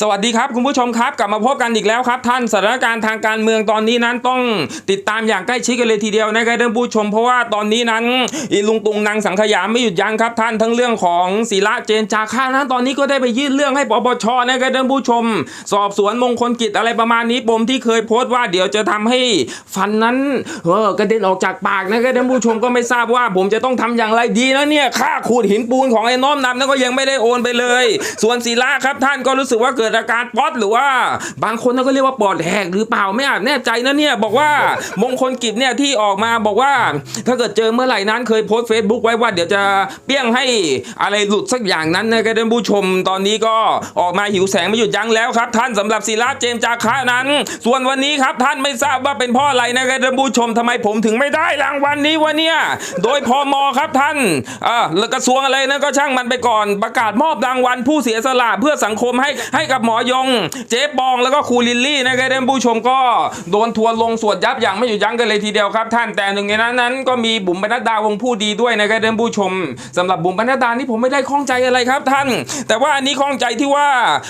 สวัสดีครับคุณผู้ชมครับกลับมาพบกันอีกแล้วครับ ท่านสถานการณ์ทางการเมืองตอนนี้นั้นต้องติดตามอย่างใกล้ชิดกันเลยทีเดียวนะครับท่านผู้ชมเพราะว่าตอนนี้นั้นอีลุงตุงนางสังขยามไม่หยุดยั้งครับ ท่านทั้งเรื่องของศิระเจนจาค่านั้นตอนนี้ก็ได้ไปยื่นเรื่องให้ปปชนะครับท่านผู้ชม สอบสวนมงคลกิจอะไรประมาณนี้ปมที่เคยโพสต์ว่าเดี๋ยวจะทำให้ฟันนั้นเออกระเด็นออกจากปากนะครับท่านผู้ชมก็ไม่ทราบว่าผมจะต้องทำอย่างไรดีนะเนี่ยค่าขูดหินปูนของไอ้น้อมนำนั้นก็ยังไม่ได้โอนไปเลย ส่วนศิระครับท่านก็รู้สึกว่ากิดอาการป๊อตหรือว่า บางคนก็เรียกว่าปอดแหกหรือเปล่าไม่อาจแน่ใจนะเนี่ยบอกว่ามงคลกิจเนี่ยที่ออกมาบอกว่า ถ้าเกิดเจอเมื่อไหร่นั้นเคยโพสต์เฟซบุ๊กไว้ว่าเดี๋ยวจะเปี้ยงให้อะไรหลุดสักอย่างนั้นนะครับท่านผู้ชมตอนนี้ก็ออกมาหิวแสงไม่หยุดยั้งแล้วครับ ท่านสำหรับศิระเจมส์จาคะนั้น ส่วนวันนี้ครับท่านไม่ทราบว่าเป็นเพ่ออะไรนะครับท่านผู้ชมทำไมผมถึงไม่ได้รางวัลนี้วะเนี่ยโดยพมครับท่านอ่าแล้วกระทรวงอะไรนะก็ช่างมันไปก่อนประกาศมอบรางวัลผู้เสียสละเพื่อสังคมให้ให้กับหมอยง เจ๊ปองแล้วก็ครูลิลลี่นะครับท่านผู้ชมก็โดนทัวร์ลงสวดยับอย่างไม่หยุดยั้งกันเลยทีเดียวครับ ท่านแต่หนึ่งในนั้นนั้นก็มีบุ๋มบรรณดาวงผู้ดีด้วยนะครับท่านผู้ชมสำหรับบุ๋มบรรณดานี่ผมไม่ได้ข้องใจอะไรครับท่าน แต่ว่าอันนี้ข้องใจที่ว่า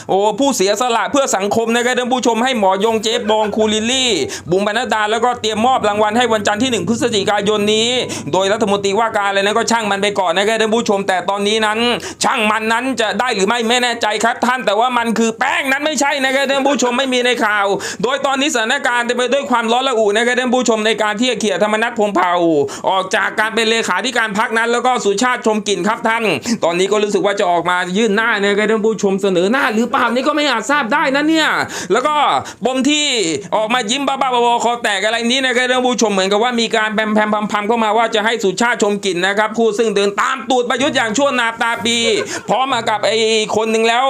โอ้ผู้เสียสละเพื่อสังคมนะครับท่านผู้ชมให้หมอยงเจ๊ปองครูลิลลี่ บุ๋มบรรณดาแล้วก็เตรียมมอบรางวัลให้วันจันทร์ที่ 1 พฤศจิกายนนี้ โดยรัฐมนตรีว่าการอะไรนั้นก็ช่างมันไปก่อนนะครับท่านผู้ชมแต่ตอนนี้นั้น ช่างมันนั้นจะได้หรือไม่ไม่แน่ใจครับ ท่านแต่ว่ามันคือแป้งนั้นไม่ใช่นะครับท่านผู้ชมไม่มีในข่าว โดยตอนนี้สถานการณ์เต็มไปด้วยความร้อนระอุนะครับท่านผู้ชมในการที่จะเขี่ยธรรมนัฐพรหมเผ่า ออกจากการเป็นเลขาธิการพักนั้น แล้วก็สุชาติชมกลิ่นครับท่าน ตอนนี้ก็รู้สึกว่าจะออกมายื่นหน้านะครับท่านผู้ชมเสนอหน้า หรือเปล่านี่ก็ไม่อาจทราบได้นะเนี่ยแล้วก็ปมที่ออกมายิ้มบ้าๆบอๆคอแตกอะไรนี้นะครับท่านผู้ชมเหมือนกับว่ามีการแพมแพมพำพำเข้ามาว่าจะให้สุชาติชมกลิ่นนะครับผู้ซึ่งเดินตามตูดประยุทธ์อย่างชั่วนาตาปีพร้อมมากับไอ้คนหนึ่งแล้ว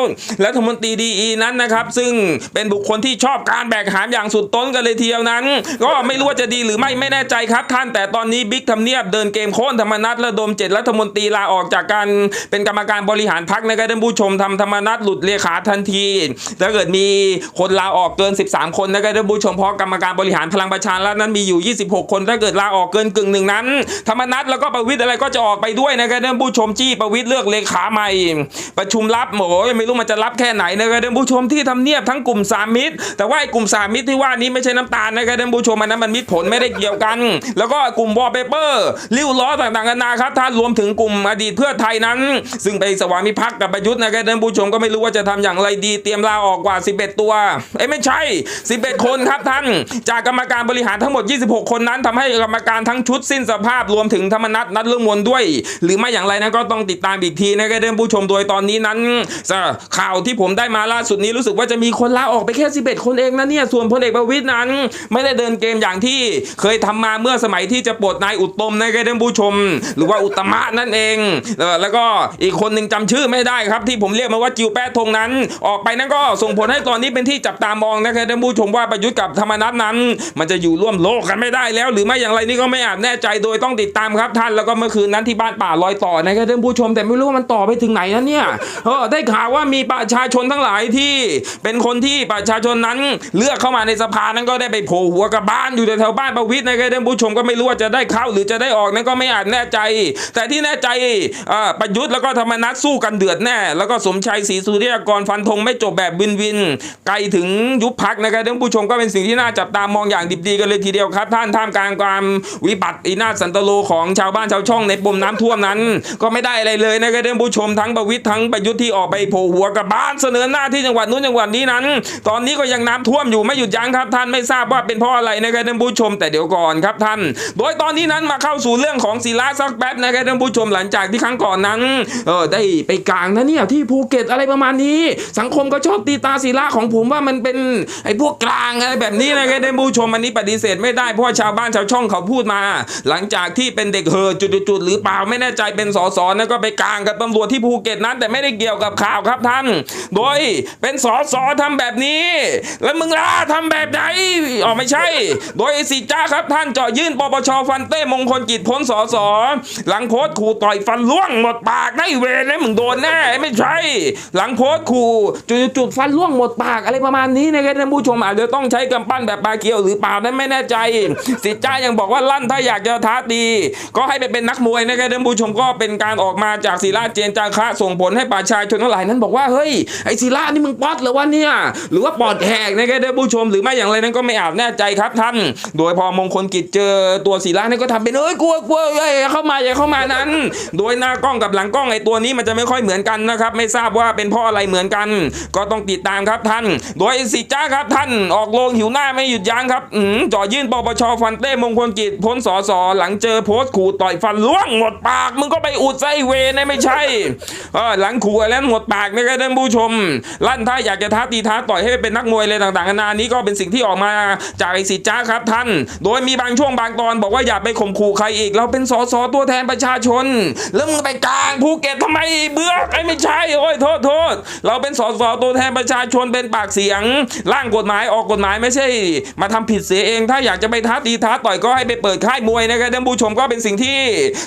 รัฐมนตรีดีอีนั้นนะครับ ซึ่งเป็นบุคคลที่ชอบการแบกหามอย่างสุดต้นกันเลยทีเดียวนั้น ก็ไม่รู้ว่าจะดีหรือไม่ไม่แน่ใจครับท่านแต่ตอนนี้บิ๊กทำเนียบเดินเกมโค่นธรรมนัตระดมเจ็ดรัฐมนตรีลาออกจากการเป็นกรรมการบริหารพักนะครับท่านผู้ชมทำธรรมนัตหลุดเลขาทันทีถ้าเกิดมีคนลาออกเกิน 13 คนนะครับท่านผู้ชมเพราะกรรมการบริหารพลังประชารัฐนั้นมีอยู่ 26 คนถ้าเกิดลาออกเกินกึ่งหนึ่งนั้น ธรรมนัตแล้วก็ประวิทย์อะไรก็จะออกไปด้วยนะครับท่านผู้ชมจี้ประวิทย์เลือกเลขาใหม่ ประชุมลับโหยไม่รู้มันจะรับแค่ไหนนะครับท่านผู้ชมที่ทำเนียบทั้งกลุ่มสามมิตร แต่ว่าไอ้กลุ่มสามมิตรที่ว่านี้ไม่ใช่น้ำตาลนะครับท่านผู้ชมอันนั้นมันมิตรผลไม่ได้เกี่ยวกัน แล้วก็กลุ่มวอลเปเปอร์ริ้วล้อต่างๆกันานาครับท่านรวมถึงกลุ่มอดีตเพื่อไทยนั้น ซึ่งไปสวามิภักดิ์กับประยุทธ์นะครับท่านผู้ชมก็ไม่รู้ว่าจะทำอย่างไรดีเตรียมลาออกกว่า 11 ตัวเอ้ไม่ใช่ 11 คนครับท่าน จากกรรมการบริหารทั้งหมด 26 คนนั้นทำให้กรรมการทั้งชุดสิ้นสภาพรวมถึงธรรมนัตนัดเรื่องมวลด้วย หรือไม่อย่างไรนั้นก็ต้องติดตามอีกทีนะครับท่านผู้ชมโดยตอนนี้นั้นข่าวที่ผมได้มาล่าสุดนี้รู้สึกว่าจะมีคนลาออกไปแค่ 11 คนเองนะเนี่ย ส่วนพลเอกประวิตยนั้น ไม่ได้เดินเกมอย่างที่เคยทำมาเมื่อสมัยที่จะปลดนายอุตมนะครับท่านผู้ชม หรือว่าอุตตมะนั่นเอง แล้วก็อีกคนหนึ่งจำชื่อไม่ได้ครับ ที่ผมเรียกมาว่าจิวแปะทงนั้น ออกไปนั้นก็ส่งผลให้ตอนนี้เป็นที่จับตามองนะครับท่านผู้ชมว่าประยุทธ์กับธรรมนัฐนั้น มันจะอยู่ร่วมโลกกันไม่ได้แล้ว หรือไม่อย่างไรนี่ก็ไม่อาจแน่ใจโดยต้องติดตามครับท่านแล้วก็เมื่อคืนนั้นที่บ้านป่าลอยต่อนะครับท่านผู้ชมแต่ไม่รู้ว่ามันต่อไปถึงไหนนะเนี่ยเออได้ข่าวว่ามีประชาชนทั้งหลายที่เป็นคนที่ประชาชนนั้น เลือกเข้ามาในสภานั้นก็ได้ไปโผล่หัวกับบ้านอยู่แถวบ้านประวิตรนะครับท่านผู้ชมก็ไม่รู้ว่าจะได้เข้าหรือจะได้ออกนั้นก็ไม่อาจแน่ใจ แต่ที่แน่ใจประยุทธ์แล้วก็ธรรมนัฐสู้กันเดือดแน่ แล้วก็สมชัยศรีสุริยากรฟันธงไม่จบแบบวินวิน ไกลถึงยุบพักนะครับท่านผู้ชมก็เป็นสิ่งที่น่าจับตามองอย่างดิบดีกันเลยทีเดียวครับ ท่านท่ามกลางความวิบัติอินาสันตโลของชาวบ้านชาวช่องในปมน้ำท่วมนั้น ก็ไม่ได้อะไรเลยนะครับท่านผู้ชมทั้งประวิทย์ทั้งประยุทธ์ที่ออกไปโผล่หัวกับบ้านเสนอหน้าที่จังหวัดนู้นจังหวัดนี้นั้น ตอนนี้ก็ยังน้ำท่วมอยู่ไม่หยุดยั้งครับท่านไม่ทราบว่าเป็นเพราะอะไรนะครับท่านผู้ชมแต่เดี๋ยวก่อนครับท่าน โดยตอนนี้นั้นมาเข้าสู่เรื่องของศิลาสักแป๊บนะครับท่านผู้ชมหลังจากที่ครั้งก่อนนั้นเออได้ไปกลางนะเนี่ยที่ภูเก็ตอะไรประมาณนี้ สังคมก็ชอบตีตาศิลาของผมว่ามันเป็นไอ้พวกกลางอะไรแบบนี้นะครับท่านผู้ชมอันนี้ปฏิเสธไม่ได้เพราะว่าชาวบ้านชาวช่องเขาพูดมา หลังจากที่เป็นเด็กเฮอจุดๆๆหรือเปล่าไม่แน่ใจเป็นสสนะก็ไปกลางกับตำรวจที่ภูเก็ตนั้น แต่ไม่ได้เกี่ยวกับข่าวครับท่าน โดยเป็นสอสอทำแบบนี้ แล้วมึงล่ะทำแบบไหนอ๋อไม่ใช่ โดยสิจ้าครับท่านเจาะยื่นปปชฟันเต้มงคลกิจพ้นสอสอหลังโพสขู่ต่อยฟันล่วงหมดปากได้เวรนะมึงโดนแน่ไม่ใช่ หลังโพสขู่จุดๆฟันล่วงหมดปากอะไรประมาณนี้นะครับท่านผู้ชมอาจจะต้องใช้กำปั้นแบบปลาเกียวหรือเปล่านั้นไม่แน่ใจ สิจ้ายังบอกว่าลั่นถ้าอยากจะท้าตีก็ให้ไปเป็นนักมวยนะครับท่านผู้ชมก็เป็นการออกมาจากศิลาเจนจาคะส่งผลให้ประชาชนทั้งหลายนั้นบอกว่าเฮ้ยไอ้ศิลาระนี่มึงป๊อตเหรือวะเนี่ย หรือว่าปอดแหกนะครับท่านผู้ชมหรือไม่อย่างไรนั้นก็ไม่อาจแน่ใจครับท่าน โดยพอมงคลกิจเจอตัวศิลาเนี่ยก็ทำเป็นเอ้ยกลัวกลัวเอ้ยเข้ามาอย่าเข้ามานั้น โดยหน้ากล้องกับหลังกล้องไอ้ตัวนี้มันจะไม่ค่อยเหมือนกันนะครับ ไม่ทราบว่าเป็นเพราะอะไรเหมือนกัน ก็ต้องติดตามครับท่าน โดยสิจ้าครับท่านออกโรงหิวหน้าไม่หยุดยั้งครับอืมจ่อยื่นปปชฟันเต้มงคลกิจพ้นสอสอหลังเจอโพสต์ขู่ต่อยฟันล่วงหมดปากมึงก็ไปอุดไส้เวนะไม่ใช่เออหลังขู่แล้วหมดปากนะครับท่านผู้ชมลั่นถ้าอยากจะท้าตีท้าต่อยให้เป็นนักมวยอะไรต่างๆนานานี้ก็เป็นสิ่งที่ออกมาจากไอ้สิจ้าครับท่าน โดยมีบางช่วงบางตอนบอกว่าอย่าไปข่มขู่ใครอีก เราเป็นสสตัวแทนประชาชน แล้วมึงไปกลางภูเก็ตทำไมเบื่อไอ้ไม่ใช่โอ้ยโทษโทษเราเป็นสสตัวแทนประชาชนเป็นปากเสียง ร่างกฎหมายออกกฎหมายไม่ใช่ มาทำผิดเสียเอง ถ้าอยากจะไปท้าตีท้าต่อยก็ให้ไปเปิดค่ายมวยนะครับท่านผู้ชมก็เป็นสิ่งที่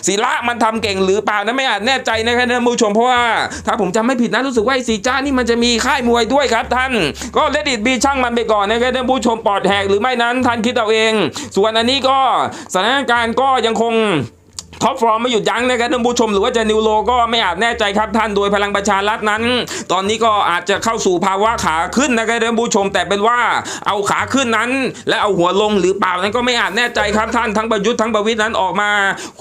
ศิระมันทำเก่งหรือเปล่านะไม่อาจแน่ใจนะครับท่านผู้ชมเพราะว่าถ้าผมจำไม่ผิดนะรู้สึกว่าไอ้สีจ้านี่มันจะมีค่ายมวยด้วยครับท่าน ก็เลดิตบีช่างมันไปก่อนนะครับท่านผู้ชมปลอดแหกหรือไม่นั้นท่านคิดเอาเอง ส่วนอันนี้ก็สถานการณ์ก็ยังคง ท็อปฟอร์มไม่หยุดยั้งนะครับท่านผู้ชมหรือว่าจะนิวโลก็ไม่อาจแน่ใจครับท่านโดยพลังประชารัฐนั้น ตอนนี้ก็อาจจะเข้าสู่ภาวะขาขึ้นนะครับท่านผู้ชมแต่เป็นว่าเอาขาขึ้นนั้น และเอาหัวลงหรือเปล่านั้นก็ไม่อาจแน่ใจครับท่านทั้งประยุทธ์ทั้งประวิตยนั้นออกมา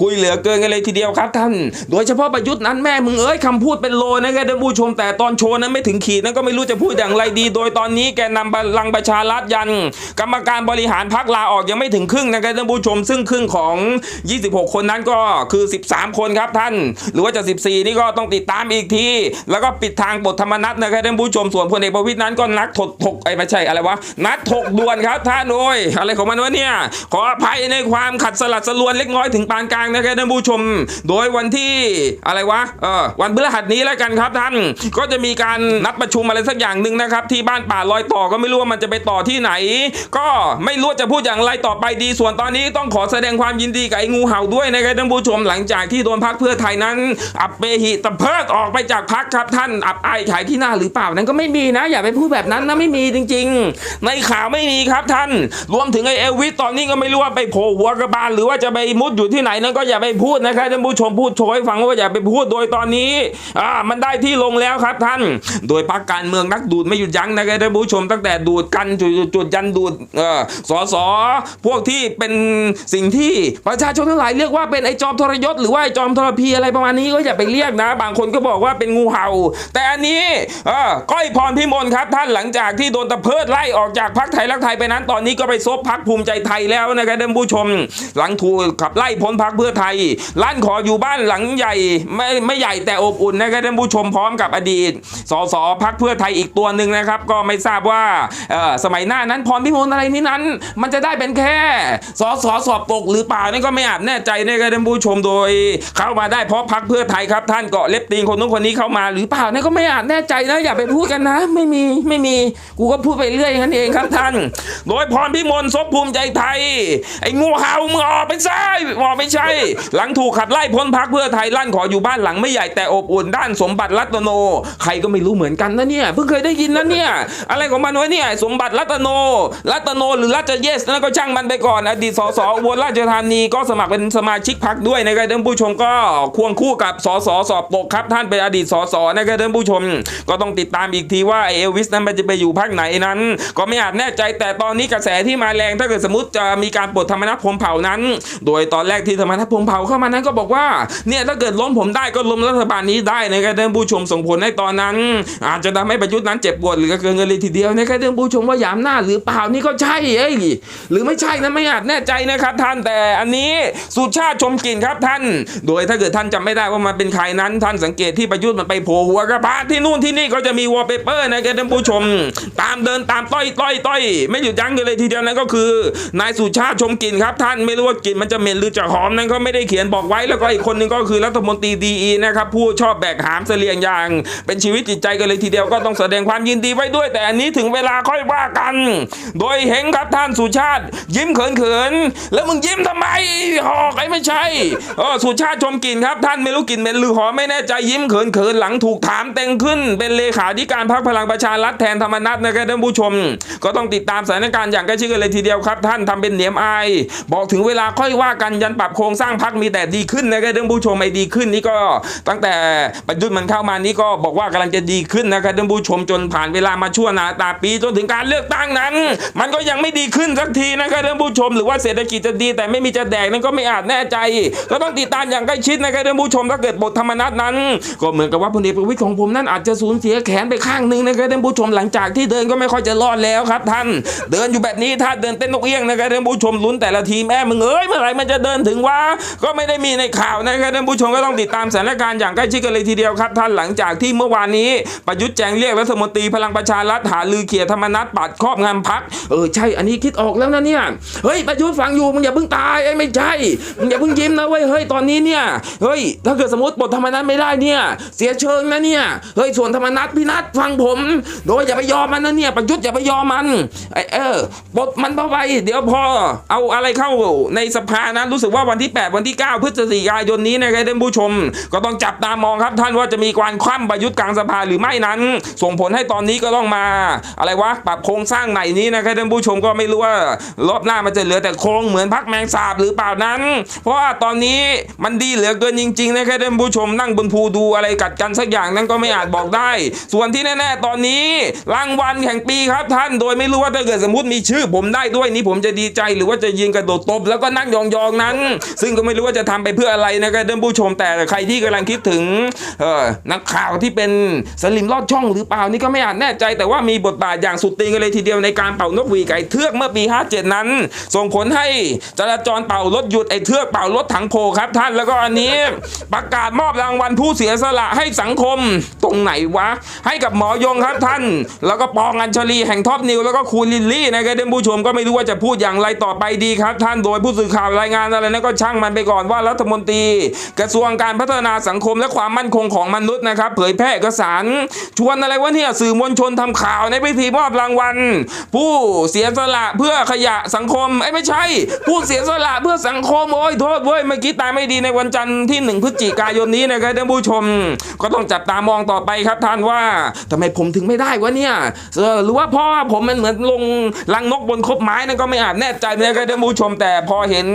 คุยเหลือเกินกันเลยทีเดียวครับท่าน โดยเฉพาะประยุทธ์นั้นแม่มึงเอ้ยคำพูดเป็นโลนะครับท่านผู้ชม แต่ตอนโชว์นั้นไม่ถึงขีดนั้นก็ไม่รู้จะพูดอย่างไรดี โดยตอนนี้แกนำพลังประชารัฐยัน กรรมการบริหารพักลาออกยังไม่ถึงครึ่งนะครับท่านผู้ชม ซึ่งครึ่งของ 26 คนนั้นก็คือ 13 คนครับท่าน หรือว่าจะ 14 นี่ก็ต้องติดตามอีกที แล้วก็ปิดทางบทธรรมนัตนะครับท่านผู้ชมส่วนพลเอกประวิตยนั้นก็นัดถกถกไอ้ไม่ใช่อะไรวะนัดถกด่วนครับท่านโอ้ยอะไรของมันวะเนี่ยขออภัยในความขัดสลัดสลวนเล็กน้อยถึงปานกลางนะครับท่านผู้ชม โดยวันที่อะไรวะเออวันพฤหัสนี้แล้วกันครับท่าน ก็จะมีการนัดประชุมอะไรสักอย่างหนึ่งนะครับ ที่บ้านป่าลอยต่อก็ไม่รู้ว่ามันจะไปต่อที่ไหน ก็ไม่รู้จะพูดอย่างไรต่อไปดี ส่วนตอนนี้ต้องขอแสดงความยินดีกับไอ้งูเห่าด้วยนะครับท่านผู้ผู้ชมหลังจากที่โดนพักเพื่อไทยนั้น อับเปหิตะเพิดออกไปจากพักครับท่านอับอายขายที่หน้าหรือเปล่านั้นก็ไม่มีนะ อย่าไปพูดแบบนั้นนะไม่มีจริง ๆ ในข่าวไม่มีครับท่าน รวมถึงไอเอลวิสตอนนี้ก็ไม่รู้ว่าไปโผล่หัวกระบาลหรือว่าจะไปมุดอยู่ที่ไหนนั้นก็อย่าไปพูดนะครับท่านผู้ชมพูดโชยฟังว่าอย่าไปพูดโดยตอนนี้อ่ามันได้ที่ลงแล้วครับท่าน โดยพักการเมืองนักดูดไม่หยุดยั้งนะครับท่านผู้ชมตั้งแต่ดูดกันจุดจุดยันดูดเอ่อสอสอพวกที่เป็นสิ่งที่ประชาชนทั้งหลายเรียกว่าเป็นไอจจอมทรยศหรือว่าไอ้จอมทรพีอะไรประมาณนี้ก็อย่าไปเรียกนะ บางคนก็บอกว่าเป็นงูเห่า แต่อันนี้เออก้อยพรพิมลครับท่านหลังจากที่โดนตะเพิดไล่ออกจากพักไทยรักไทยไปนั้น ตอนนี้ก็ไปซบพักภูมิใจไทยแล้วนะครับท่านผู้ชม หลังถูกขับไล่พ้นพักเพื่อไทยลั่นขออยู่บ้านหลังใหญ่ไม่ไม่ใหญ่แต่อบอุ่นนะครับท่านผู้ชมพร้อมกับอดีตสสพักเพื่อไทยอีกตัวหนึ่งนะครับ ก็ไม่ทราบว่าสมัยหน้านั้นพรพิมลอะไรนี้นั้น มันจะได้เป็นแค่สสสอบตกหรือเปล่านี่ก็ไม่อาจแน่ใจนะครับท่านผูู้้ชมโดยเข้ามาได้เพราะพักเพื่อไทยครับ ท่านเกาะเล็บตีนคนนู้นคนนี้เข้ามาหรือเปล่านี่ก็ไม่อาจแน่ใจนะอย่าไปพูดกันนะ ไม่มีไม่มีกูก็พูดไปเรื่อยอย่างนั้นเองครับท่าน โดยพรพิมลซบภูมิใจไทย ไอ้งูเห่ามึงออกไปซะออกไม่ใช่ หลังถูกขับไล่พ้นพักเพื่อไทยลั่นขออยู่บ้านหลังไม่ใหญ่แต่อบอุ่นด้านสมบัติรัตโน ใครก็ไม่รู้เหมือนกันนะเนี่ยเพิ่งเคยได้ยินนะเนี่ยอะไรของมันวะเนี่ยสมบัติรัตโน รัตโนหรือรัตเยสนั่นก็ช่างมันไปก่อน อดีตสสอุบลราชธานีก็สมัครเป็นสมาชิกพักด้วยนะครับท่านผู้ชมก็ควงคู่กับสสสอบตกครับท่านเป็นอดีตสสนะครับท่านผู้ชม ก็ต้องติดตามอีกทีว่าเอลวิสนั้นมันจะไปอยู่พักไหนนั้น ก็ไม่อาจแน่ใจแต่ตอนนี้กระแสที่มาแรงถ้าเกิดสมมติจะมีการปลดธรรมนัฐพรมเผ่านั้น โดยตอนแรกที่ธรรมนัฐพรมเผ่าเข้ามานั้นก็บอกว่าเนี่ยถ้าเกิดล้มผมได้ก็ล้มรัฐบาลนี้ได้นะครับท่านผู้ชมส่งผลให้ตอนนั้น อาจจะทำให้ประยุทธ์นั้นเจ็บปวดหรือเกินกันเลยทีเดียวนะครับท่านผู้ชมว่าหยามหน้าหรือเปล่านี่ก็ใช่เอ้ยหรือไม่ใช่นะไม่อาจแน่ใจนะครับท่านแต่อันนี้สุชาติชมกินครับท่าน โดยถ้าเกิดท่านจำไม่ได้ว่ามันเป็นใครนั้น ท่านสังเกตที่ประยุทธ์มันไปโผล่หัวกระพาที่นู่นที่นี่ก็จะมีวอลเปเปอร์นะครับท่านผู้ชม ตามเดินตามต้อยต้อยต้อยไม่หยุดยั้งกันเลยทีเดียวนั่นก็คือนายสุชาติชมกลิ่นครับท่านไม่รู้ว่ากลิ่นมันจะเหม็นหรือจะหอมนั้นก็ไม่ได้เขียนบอกไว้แล้วก็อีกคนนึงก็คือรัฐมนตรีดีนะครับผู้ชอบแบกหามเสลียงยาง เป็นชีวิตจิตใจกันเลยทีเดียวก็ต้องแสดงความยินดีไว้ด้วย แต่อันนี้ถึงเวลาค่อยว่ากัน โดยเห็นครับท่านสุชาติ ยิ้มเขินๆแล้วมึงยิ้มทำไมหอกไอ้ไม่ใช่สุชาติชมกลิ่นครับท่านไม่รู้กลิ่นเหม็นหรือหอไม่แน่ใจยิ้มเขินเขินๆหลังถูกถามเต็งขึ้น เป็นเลขาธิการพรรคพลังประชารัฐแทนธรรมนัฐนะครับท่านผู้ชม ก็ต้องติดตามสถานการณ์อย่างใกล้ชิดกันเลยทีเดียวครับ ท่านทำเป็นเหนียมอายบอกถึงเวลาค่อยว่ากันยันปรับโครงสร้างพรรคมีแต่ดีขึ้นนะครับท่านผู้ชมไอ้ดีขึ้นนี่ก็ตั้งแต่ประยุทธ์มันเข้ามานี่ก็บอกว่ากำลังจะดีขึ้นนะครับท่านผู้ชมจนผ่านเวลามาชั่วนาตาปีจนถึงการเลือกตั้งนั้น มันก็ยังไม่ดีขึ้นสักทีนะครับท่านผู้ชม หรือว่าเศรษฐกิจจะดีแต่ไม่มีจะแดกนั่นก็ไม่อาจแน่ใจก็ต้องติดตามอย่างใกล้ชิดนะครับท่านผู้ชมถ้าเกิดบทธรรมนัตนั้น ก็เหมือนกับว่าพลเอกประวิตยของผมนั้นอาจจะสูญเสียแขนไปข้างหนึ่งนะครับท่านผู้ชมหลังจากที่เดินก็ไม่ค่อยจะรอดแล้วครับท่าน เดินอยู่แบบนี้ถ้าเดินเต้นนกเอี้ยงนะครับท่านผู้ชมลุ้นแต่ละทีมแม่มึงเอ้ยเมื่อไหร่มันจะเดินถึงวะก็ไม่ได้มีในข่าวนะครับท่านผู้ชมก็ต้องติดตามสถานการณ์อย่างใกล้ชิดกันเลยทีเดียวครับ ท่านหลังจากที่เมื่อวานนี้ประยุทธ์แจงเรียกรัฐมนตรีพลังประชารัฐหาลือเขียธรรมนัฐปัดครอบงำพักเออใช่อันนี้คิดออกแล้วนะเนี่ยเฮ้ยประยุทธ์ฟังอยู่มึงอย่าเพิ่งตายไอ้ไม่ใช่มึงอย่าเพิ่งยิ้มนะเว้ยเฮ้ยตอนนี้เนี่ยเฮ้ยถ้าเกิดสมมติบทธรรมนัฐไม่ได้เนี่ย เสียเชิงนะเนี่ยเฮ้ยส่วนธรรมนัฐพี่นัทฟังผม โดยอย่าไปยอมมันนะเนี่ยประยุทธ์อย่าไปยอมมันไอเออบทมันเข้าไป เดี๋ยวพอเอาอะไรเข้าในสภานะรู้สึกว่าวันที่ 8 วันที่ 9 พฤศจิกายนนี้นะครับท่านผู้ชม ก็ต้องจับตามองครับท่านว่าจะมีการคว่ำประยุทธ์กลางสภาหรือไม่นั้น ส่งผลให้ตอนนี้ก็ต้องมา อะไรวะปรับโครงสร้างใหม่นี้นะครับท่านผู้ชมก็ไม่รู้ว่ารอบหน้ามันจะเหลือแต่โครงเหมือนพักแมงสาบหรือเปล่านั้น เพราะว่าตอนนี้มันดีเหลือเกินจริงๆนะครับท่านผู้ชมนั่งบนภูดูอะไรกัดกันสักอย่างนั้นก็ไม่อาจบอกได้ ส่วนที่แน่ๆตอนนี้รางวัลแห่งปีครับท่านโดยไม่รู้ว่าถ้าเกิดสมมติมีชื่อ ผมได้ด้วยนี่ผมจะดีใจหรือว่าจะยิงกระโดดตบแล้วก็นั่งยองๆนั้น ซึ่งก็ไม่รู้ว่าจะทำไปเพื่ออะไรนะครับท่านผู้ชมแต่ใครที่กำลังคิดถึงเออนักข่าวที่เป็นสลิมลอดช่องหรือเปล่านี่ก็ไม่อาจแน่ใจ แต่ว่ามีบทบาทอย่างสุดตีนกันเลยทีเดียวในการเป่านกหวีไก่เทือกเมื่อปี 57 นั้น ส่งผลให้จราจรเป่ารถหยุดไอ้เทือกเป่ารถถังโพครับท่านแล้วก็อันนี้ประกาศมอบรางวัลผู้เสียสละให้สังคมตรงไหนวะ ให้กับหมอยงครับท่าน แล้วก็ปองอัญชลีแห่งท็อปนิวแล้วก็ครูลิลลี่นะครับท่านผู้ชมก็ไม่รู้ว่าจะพูดอย่างไรต่อไปดีครับ ท่านโดยผู้สื่อข่าวรายงานอะไรนั้นก็ช่างมันไปก่อนว่ารัฐมนตรี กระทรวงการพัฒนาสังคมและความมั่นคงของมนุษย์นะครับ เผยแพร่เอกสารชวนอะไรวะเนี่ยสื่อมวลชนทำข่าวในพิธีมอบรางวัล ผู้เสียสละเพื่อขยะสังคมไอ้ไม่ใช่ ผู้เสียสละเพื่อสังคมโอ้ยโทษเว้ยเมื่อกี้ตาไม่ดีในวันจันทร์ที่หนึ่งพฤศจิกายนนี้นะครับท่านผู้ชม ก็ต้องจับตามองต่อไปครับท่านว่าทำไมผมถึงไม่ได้วะเนี่ยหรือว่าเพราะว่าผมมันเหมือนลงลังนกบนคบไม้นั่นก็ไม่อาจแน่ใจนะครับท่านผู้ชม แต่พอเห็น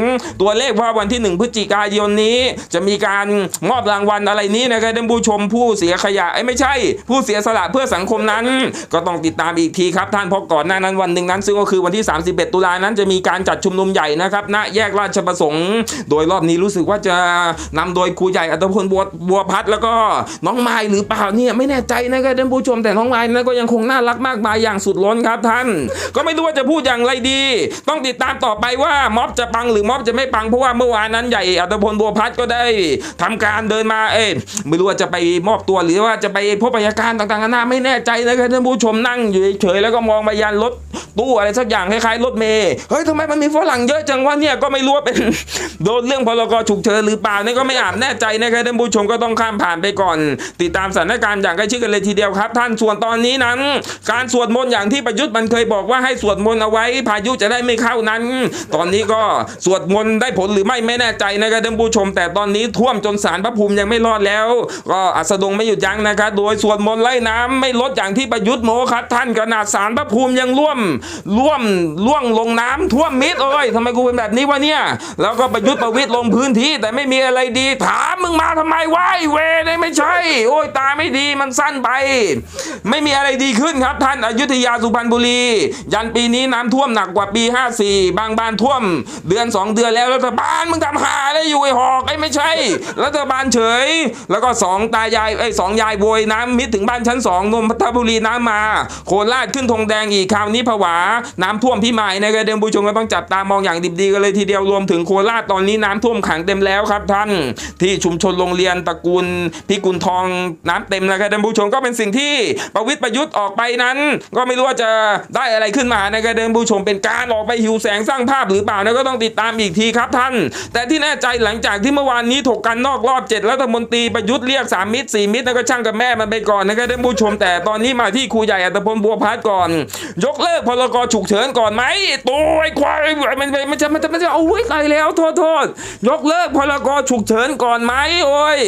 ตัวเลขว่าวันที่หนึ่งพฤศจิกายนนี้ จะมีการมอบรางวัลอะไรนี้นะครับท่านผู้ชมผู้เสียขยะไอ้ไม่ใช่ ผู้เสียสละเพื่อสังคมนั้น ก็ต้องติดตามอีกทีครับท่านเพราะก่อนหน้านั้นวันหนึ่งนั้น ซึ่งก็คือวันที่ 31 ตุลานั้นจะมีการจัดชุมนุมใหญ่นะครับณแยกราชประสงค์โดยรอบนี้รู้สึกว่าจะนำโดยครูใหญ่อัตพลบัวบัวพัฒน์แล้วก็น้องไม้หรือเปล่าเนี่ยไม่แน่ใจนะครับท่านผู้ชมแต่น้องไม้นั้นก็ยังคงน่ารักมากมายอย่างสุดล้นครับท่าน ก็ไม่รู้ว่าจะพูดอย่างไรดี ต้องติดตามต่อไปว่าม็อบจะปังหรือม็อบจะไม่ปังเพราะว่าเมื่อวานนั้นใหญ่อัตพลบัวพัฒน์ก็ได้ทำการเดินมาเอ้ยไม่รู้ว่าจะไปมอบตัวหรือว่าจะไปพบอัยการต่างๆนานาไม่แน่ใจนะครับท่านผู้ชมนั่งอยู่เฉยๆแล้วก็มองไปยันรถ ตู้อะไรสักอย่างคล้ายๆรถเมย์เฮ้ยทำไมมันมีฝรั่งเยอะจังวะเนี่ยก็ไม่รู้ว่าเป็นโดนเรื่องพรกฉุกเฉินหรือเปล่านี่ก็ไม่อาจแน่ใจนะครับท่านผู้ชมก็ต้องข้ามผ่านไปก่อน ติดตามสถานการณ์อย่างใกล้ชิดกันเลยทีเดียวครับ ท่านส่วนตอนนี้นั้น การสวดมนต์อย่างที่ประยุทธ์มันเคยบอกว่าให้สวดมนต์เอาไว้ พายุจะได้ไม่เข้านั้น ตอนนี้ก็สวดมนต์ได้ผลหรือไม่ไม่แน่ใจนะครับท่านผู้ชม แต่ตอนนี้ท่วมจนสารพระภูมิยังไม่รอดแล้ว ก็อัสดงไม่หยุดยั้งนะครับโดยสวดมนต์ไล่น้ำไม่ลดอย่างที่ประยุทธ์โมครับท่านขนาดสารพระภูมิยังร่วมร่วมล่วงลงน้ำท่วมมิดเอ้ยทำไมกูเป็นแบบนี้วะเนี่ย แล้วก็ประยุทธ์ประวิตรลงพื้นที่ แต่ไม่มีอะไรดี ถามมึงมาทำไมวะไอ้เวไม่ใช่ โอ้ยตาไม่ดีมันสั้นไป ไม่มีอะไรดีขึ้นครับ ท่านอยุธยาสุพรรณบุรี ยันปีนี้น้ำท่วมหนักกว่าปี 54 บางบ้านท่วม เดือน 2 เดือนแล้วรัฐบาลมึงทำหาอะไรอยู่ไอ้หอกไอ้ไม่ใช่ รัฐบาลเฉย แล้วก็สองตายายไอ้สองยายโวยน้ำมิดถึงบ้านชั้นสองนนทบุรีน้ำมา โคราชขึ้นธงแดงอีกคราวนี้ผวาน้ำท่วมพี่หมายนะครับเดิมผู้ชมก็ต้องจับตามองอย่างดิบดีกันเลยทีเดียวรวมถึงโคราชตอนนี้น้ำท่วมขังเต็มแล้วครับท่าน ที่ชุมชนโรงเรียนตระกูลพิกุลทองน้ำเต็มนะครับเดิมผู้ชมก็เป็นสิ่งที่ประวิตรประยุทธ์ออกไปนั้น ก็ไม่รู้ว่าจะได้อะไรขึ้นมานะครับเดิมผู้ชมเป็นการออกไปหิวแสงสร้างภาพหรือเปล่านะก็ต้องติดตามอีกทีครับท่าน แต่ที่แน่ใจหลังจากที่เมื่อวานนี้ถกกันนอกรอบเจ็ดรัฐมนตรีประยุทธ์เรียกสามมิตรสี่มิตรแล้วก็ช่างกับแม่มันไปก่อนนะครับท่านผู้ชมแต่ตอนนี้มาที่ครูใหญ่อัตพลบัวพัฒน์ก่อน ยกเลิกพรลกฉุกเฉินก่อนไหมตัวไอ้ควายมันมันจะมันจะมันจะเอาไว้ไกลแล้วโทษโทษยกเลิกพรกฉุกเฉินก่อนไหมโอ้ย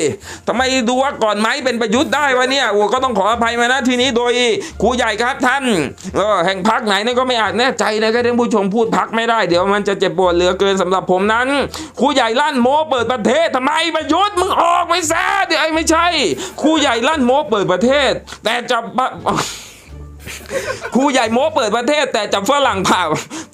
ทำไมดูว่าก่อนไหมเป็นประยุทธ์ได้วะเนี่ยโอ้ก็ต้องขออภัยมานะทีนี้โดยครูใหญ่ครับท่านเออแห่งพักไหนนั่ก็ไม่อาจแน่ใจนะครับท่านผู้ชมพูดพักไม่ได้เดี๋ยวมันจะเจ็บปวดเหลือเกินสำหรับผมนั้นครูใหญ่ลั่นโมเปิดประเทศทำไมประยุทธ์มึงออกไปซะเดี๋ยวไอ้ไม่ใช่ครูใหญ่ลั่นโมเปิดประเทศ แต่จะ ครูใหญ่โม้เปิดประเทศแต่จับฝรั่งผ่า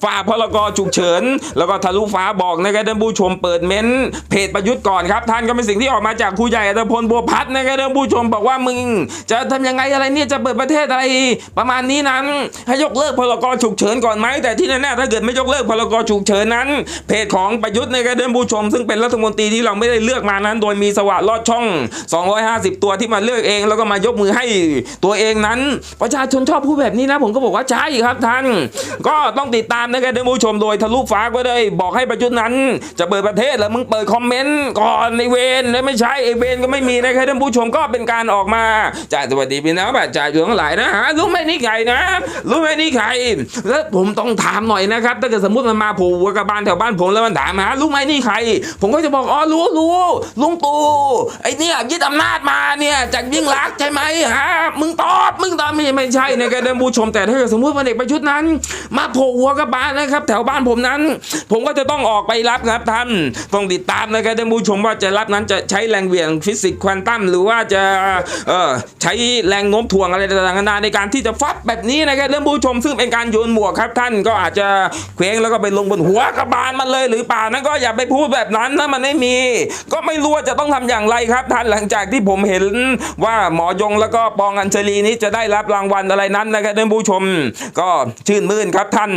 ฝ่าพรกฉุกเฉิน แล้วก็ทะลุฟ้าบอกนะครับท่านผู้ชมเปิดเม้นเพจประยุทธ์ก่อนครับ ท่านก็เป็นสิ่งที่ออกมาจากครูใหญ่อัตพลบัวพัฒน์นะครับท่านผู้ชมบอกว่ามึง จะทำยังไงอะไรเนี่ยจะเปิดประเทศอะไร ประมาณนี้นั้น ให้ยกเลิกพรกฉุกเฉินก่อนไหมแต่ที่แน่ๆถ้าเกิดไม่ยกเลิกพรกฉุกเฉินนั้น เพจของประยุทธ์นะครับท่านผู้ชม ซึ่งเป็นรัฐมนตรีที่เราไม่ได้เลือกมานั้น โดยมีสวะลอดช่อง 250 ตัวที่มาเลือกเอง แล้วก็มายกมือให้ตัวเองนั้น ประชาชนชอบพูดแบบนี้นะผมก็บอกว่าใช่ครับท่าน ก็ต้องติดตามนะครับท่านผู้ชมโดยทะลุฟ้าก็ได้บอกให้ประยุทธ์นั้น จะเปิดประเทศแล้วมึงเปิดคอมเมนต์ก่อนในเวนไม่ใช่ไอเวนก็ไม่มีนะครับท่านผู้ชมก็เป็นการออกมาจ่าสวัสดีพี่น้องแบบจ่ายู่ทั้งหลายนะฮะรู้ไหมนี่ใครนะ รู้ไหมนี่ใคร แล้วผมต้องถามหน่อยนะครับ ถ้าเกิดสมมติมันมาผูกกับบ้านแถวบ้านผมแล้วมันถามหารู้ไหมนี่ใคร ผมก็จะบอกอ๋อรู้รู้ลุงตู่ไอเนี่ยยึดอำนาจมาเนี่ยจากยิ่งรักใช่ไหมฮะมึงตอบมึงตอบไม่ไม่ใช่นะครับท่านผู้ชมแต่ถ้าเกิดสมมติว่าเด็กประยุทธ์นั้น มาโผล่หัวกับบ้านนะครับ แถวบ้านผมนั้น ผมก็จะต้องออกไปรับครับท่านต้องติดตามนะครับท่านผู้ชมว่าจะรับนั้นจะใช้แรงเหวี่ยงฟิสิกส์ควอนตัมหรือว่าจะเออใช้แรงโน้มถ่วงอะไรต่างๆนานาในการที่จะฟัดแบบนี้นะครับท่านผู้ชมซึ่งเป็นการโยนหมวกครับท่านก็อาจจะเคว้งแล้วก็ไปลงบนหัวกระบาลมันเลย หรือเปล่านั้นก็อย่าไปพูดแบบนั้นถ้ามันไม่มี ก็ไม่รู้ว่าจะต้องทำอย่างไรครับท่านหลังจากที่ผมเห็นว่าหมอยงแล้วก็ปองอัญชลีนี้จะได้รับรางวัลอะไรนั้นนะครับท่านผู้ชม ก็ชื่นมื่นครับท่าน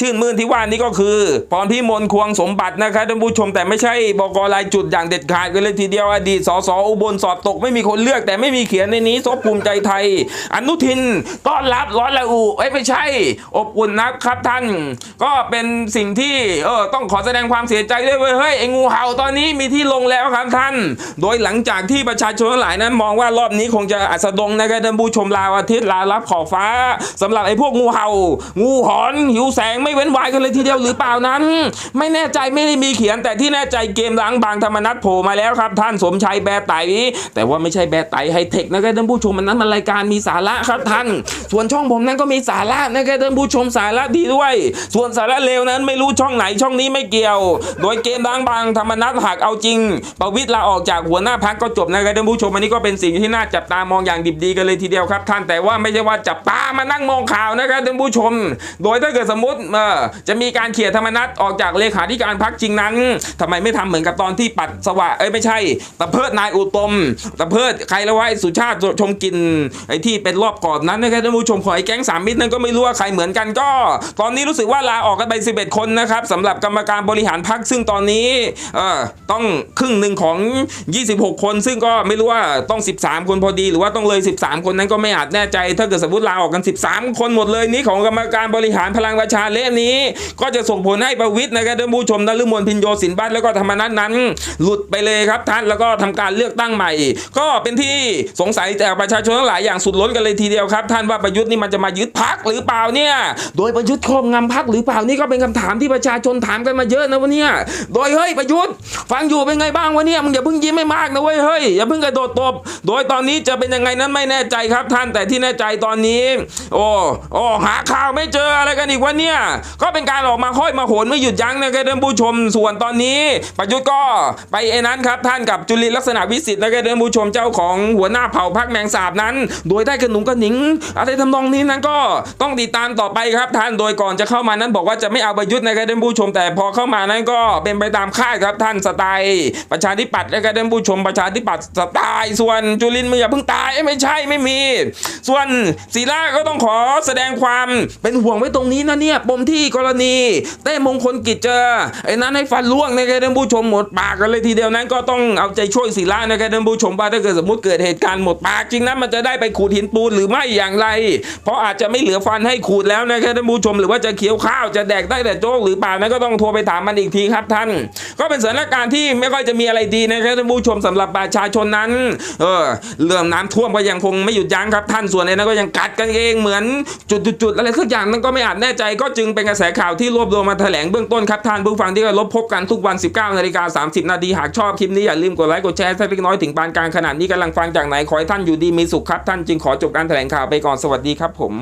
ชื่นมื่นที่ว่านี้ก็คือพรพิมลควงสมบัตินะครับท่านผู้ชมแต่ไม่ใช่บกรายจุดอย่างเด็ดขาดกันเลยทีเดียวอดีตสสอุบลสอบตกไม่มีคนเลือกแต่ไม่มีเขียนในนี้ซบภูมิใจไทย อนุทินต้อนรับร้อนละอุเอ้ยไม่ใช่ อบอุ่นนะครับท่าน ก็เป็นสิ่งที่เออต้องขอแสดงความเสียใจด้วยเว้ยเฮ้ยไอ้งูเห่าตอนนี้มีที่ลงแล้วครับท่าน โดยหลังจากที่ประชาชนหลายนั้นมองว่ารอบนี้คงจะอัสดงนะครับท่านผู้ชมลาวอาทิตย์ลารับขอบฟ้าสำหรับไอ้พวกงูเห่า งูหอนหิวแสงไม่เว้นวายกันเลยทีเดียวหรือเปล่านั้น ไม่แน่ใจไม่ได้มีเขียนแต่ที่แน่ใจเกมล้างบางธรรมนัฐโผล่มาแล้วครับ ท่านสมชัยแบร์ไตแต่ว่าไม่ใช่แบร์ไตไฮเทคนะครับท่านผู้ชมมันนั้นมันรายการมีสาระครับท่าน ส่วนช่องผมนั้นก็มีสาระนะครับท่านผู้ชมสาระดีด้วย ส่วนสาระเลวนั้นไม่รู้ช่องไหนช่องนี้ไม่เกี่ยว โดยเกมล้างบางธรรมนัฐหากเอาจริง ประวิตรลาออกจากหัวหน้าพักก็จบนะครับท่านผู้ชมอันนี้ก็เป็นสิ่งที่น่าจับตามองอย่างดิบดีกันเลยทีเดียวครับ ท่านแต่ว่าไม่ใช่ว่าจับตามานั่งมองข่าวนะครับท่านผู้ชม โดยถ้าเกิดสมมติเออจะมีการเขียนธรรมนัฐออกจากเลขาธิการพักจริงนั้นทำไมไม่ทำเหมือนกับตอนที่ปัดสวะเอ้ยไม่ใช่ตะเพิดนายอุตมตะเพิดใครล้วว่าไอ้สุชาติชมกินไอ้ที่เป็นรอบก่อนนั้นนะครับท่านผู้ชมขอไอ้แก๊งสามมิตรนั้นก็ไม่รู้ว่าใครเหมือนกันก็ ตอนนี้รู้สึกว่าลาออกกันไป 11 คนนะครับสำหรับกรรมการบริหารพักซึ่งตอนนี้เออต้องครึ่งหนึ่งของ 26 คน ซึ่งก็ไม่รู้ว่าต้อง 13 คนพอดี หรือว่าต้องเลย 13 คนนั้นก็ไม่อาจแน่ใจ ถ้าเกิดสมมติลาออกกัน 13 คนหมดเลยนี้ของกรรมการบริหารพลังประชาเละนี้ ก็จะส่งผลให้ประวิตรนะครับท่านผู้ชมนฤมลพินโยสินบัตรแล้วก็ธรรมนัฐนั้น หลุดไปเลยครับท่านแล้วก็ทำการเลือกตั้งใหม่ ก็เป็นที่สงสัยจากประชาชนทั้งหลายอย่างสุดล้นกันเลยทีเดียวครับท่านว่าประยุทธ์นี่มันจะมายึดพักหรือเปล่าเนี่ยโดยประยุทธ์ครอบงำพักหรือเปล่านี่ก็เป็นคำถามที่ประชาชนถามกันมาเยอะนะวันนี้โดยเฮ้ยประยุทธ์ฟังอยู่เป็นไงบ้างวะเนี่ยมึงอย่าเพิ่งยิ้มไม่มากนะเว้ยเฮ้ยอย่าเพิ่งกระโดดตบ โดยตอนนี้จะเป็นยังไงนั้นไม่แน่ใจครับท่านแต่ที่แน่ใจตอนนี้โอ้โอ้หาข่าวไม่เจออะไรกันอีกวะเนี่ย ก็เป็นการออกมาค่อยมาโหนไม่หยุดยั้งนะครับท่านผู้ชมส่วนตอนนี้ ประยุทธ์ก็ไปไอ้นั้นครับท่านกับจุลินลักษณะวิสิทธิ์นะครับท่านผู้ชมเจ้าของหัวหน้าเผ่าพักแมงสาบนั้น โดยได้กระหนุงกระหนิง อะไรทำนองนี้นั้นก็ต้องติดตามต่อไปครับท่านโดยก่อนจะเข้ามานั้นบอกว่าจะไม่เอาประยุทธ์นะครับท่านผู้ชม แต่พอเข้ามานั้นก็เป็นไปตามคาดครับท่านสไตล์ประชาธิปัตย์นะครับท่านผู้ชมประชาธิปัตย์สไตล์ส่วนจุลินมึงอย่าเพิ่งตายไม่ใช่ไม่มี ส่วนศิลาก็ต้องขอแสดงความเป็นห่วงไว้ตรงนี้นะเนี่ยปมที่กรณีเต้มงคลกิจเจอไอ้นั้นให้ฟันล่วงนะครับท่านผู้ชมหมดปากกันเลยทีเดียวนั้นก็ต้องเอาใจช่วยศิลานะครับท่านผู้ชมว่าถ้าเกิดสมมติเกิดเหตุการณ์หมดปากจริงนั้นมันจะได้ไปขูดหินปูนหรือไม่อย่างไร เพราะอาจจะไม่เหลือฟันให้ขูดแล้วนะครับท่านผู้ชมหรือว่าจะเคี้ยวข้าวจะแดกได้แต่โจ๊กหรือเปล่านั้นก็ต้องโทรไปถามมันอีกทีครับท่าน ก็เป็นสถานการณ์ที่ไม่ค่อยจะมีอะไรดีนะครับท่านผู้ชมสำหรับประชาชนนั้น เออเรื่องน้ำท่วมก็ยังคงไม่หยุดยั้งครับท่านส่วนนั้นก็ยังกัดกันเองเหมือนจุดๆๆอะไรสักอย่างนั้นก็ไม่อาจแน่ใจ ก็จึงเป็นกระแสข่าวที่รวบรวมมาแถลงเบื้องต้นครับท่านผู้ฟังที่เคารพบกันทุกวัน 19นาฬิกา30 นาทีหากชอบคลิปนี้อย่าลืมกดไลค์กดแชร์สักเล็กน้อยถึงปานกลางขนาดนี้กำลังฟังจากไหนขอให้ท่านอยู่ดีมีสุขครับท่านจึงขอจบการแถลงข่าวไปก่อนสวัสดีครับผม